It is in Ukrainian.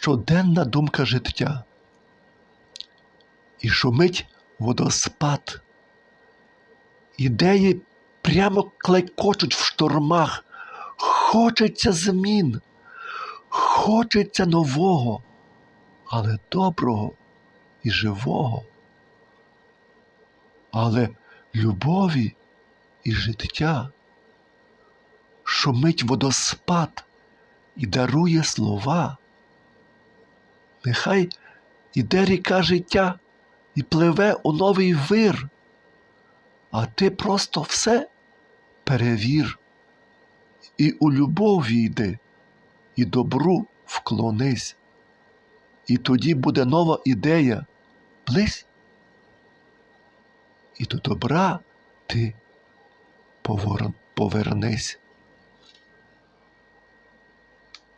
щоденна думка життя. І шумить водоспад. Ідеї прямо клекочуть в штормах. Хочеться змін, хочеться нового, але доброго і живого. Але любові і життя шумить водоспад і дарує слова. Нехай іде ріка життя і пливе у новий вир, а ти просто все перевір. І у любові йди, і добру вклонись. І тоді буде нова ідея близь. І до добра ти повернись.